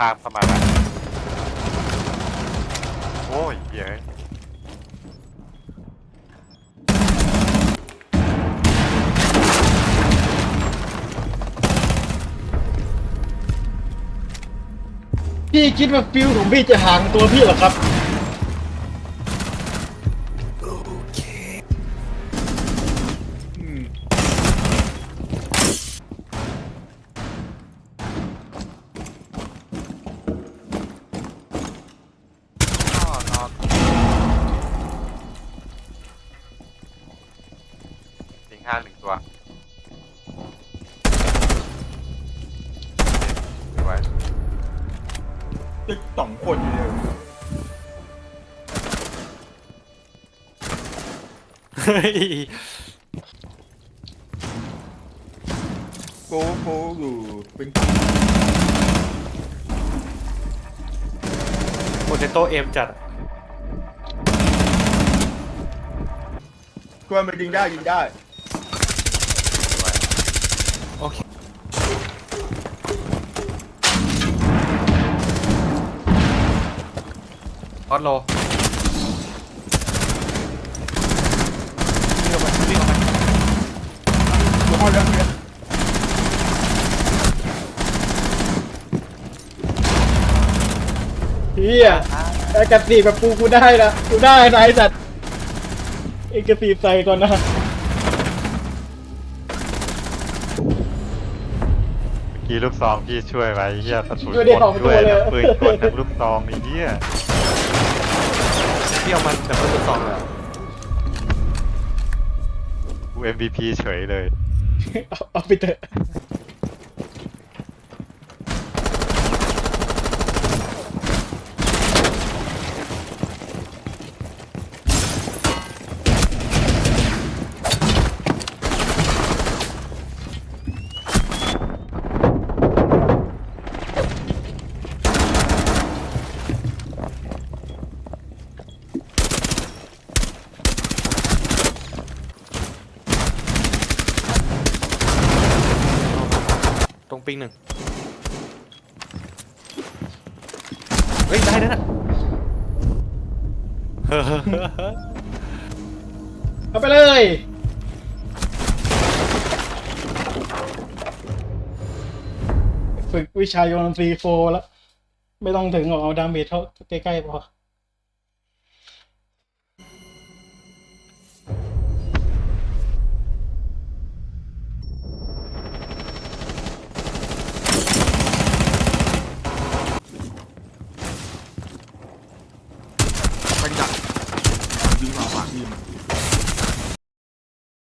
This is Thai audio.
ข้ามเข้ามาแล้วโอ้ยเหี้ยพี่คิดว่าฟิวของพี่จะห่างตัวพี่เหรอครับ งห้าหนึ่งตัวไม่ไหวตึกสองคนอยู่เลยเฮ้ยโกโกอยู่เป็นโปเตโต้เอ็มจัดอะกวนมันยิงได้ยิงได้ โอเคออสโลวิ่งออกไปวิ่งออกไปดูห้องแล้วเนี่ยเฮียไอ้กระสีแบบปูกูได้ละกูได้นะไอ้สัตว์ไอ้กระสีใส่ก่อนนะ กี่ลูกซองพี่ช่วยไว้เหี้ยกระสุนช่วยได้หมสองดตัด้ววยเลยนะปืนกลทั้งลูกซองไอ้เหี้ยพี่เอามันแบบเบอร์สองเลยอะกู MVP เฉยเลย เอาเอาไปเถอะ ตรงปิงหนึ่งเฮ้ยได้นั่นน่ะเฮ้อเอาไปเลยฝึกวิชาโยนซีโฟแล้ว ไม่ต้องถึงหรอกเอาดาเมจเท่าใกล้ๆพอ มันดักยิงมาฝากยิง